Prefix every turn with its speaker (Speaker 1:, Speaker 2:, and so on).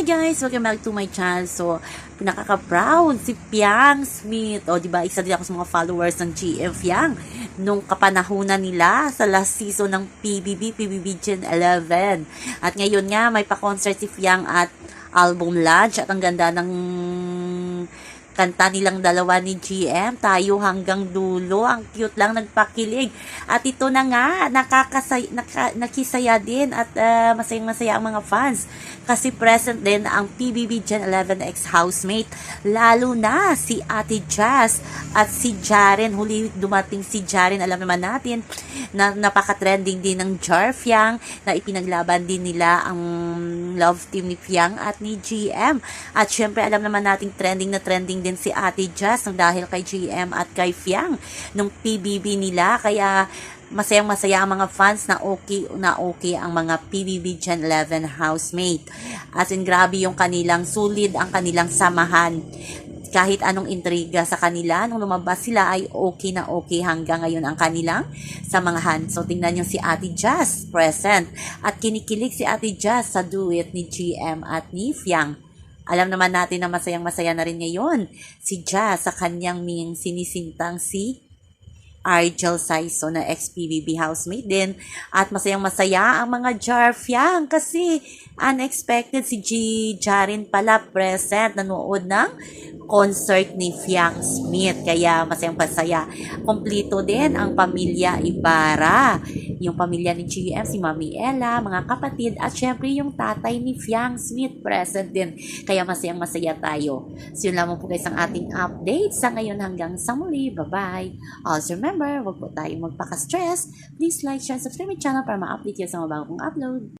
Speaker 1: Hi guys! Welcome back to my channel. So, nakaka-proud si Piang Smith. O, di ba isa din ako sa mga followers ng GM Piang nung kapanahunan nila sa last season ng PBB, PBB Gen 11. At ngayon nga, may pa-concert si Piang at album launch at ang ganda ng kanta nilang dalawa ni GM, tayo hanggang dulo. Ang cute lang, nagpakilig. At ito na nga, nakakasay, naka, nakisaya din at uh, masayang-masaya ang mga fans. Kasi present din ang PBB Gen 11 ex-housemate. Lalo na si Ate Jazz at si Jaren. Huli dumating si Jaren, alam naman natin na napaka-trending din ng Jar Fiang na ipinaglaban din nila ang love team ni Fiang at ni GM. At syempre, alam naman nating trending na trending din si Ate Jazz ng dahil kay GM at kay Fiang nung PBB nila. Kaya masayang masaya ang mga fans na okay na okay ang mga PBB Gen 11 housemate. As in grabe yung kanilang sulid ang kanilang samahan kahit anong intriga sa kanila, nung lumabas sila ay okay na okay hanggang ngayon ang kanilang samahan. So, tingnan nyo si Ate Jazz present at kinikilig si Ate Jazz sa duet ni GM at ni Fiang. Alam naman natin na masayang masaya na rin ngayon si Jazz sa kanyang ming sinisintang si Argel Saiso na ex-PBB housemate din. At masayang masaya ang mga Jar Fiang kasi unexpected si G. Jarin pala present nanood ng concert ni Fiang Smith. Kaya masayang pasaya. Kompleto din ang pamilya Ibarra. Yung pamilya ni GM, si Mami Ella, mga kapatid, at syempre yung tatay ni Fiang Smith present din. Kaya masayang masaya tayo. So yun lamang po guys ang ating update sa ngayon hanggang sa muli. Bye-bye. Also remember, wag po tayong magpaka-stress. Please like, share, subscribe my channel para ma-update kayo sa mga bagong upload.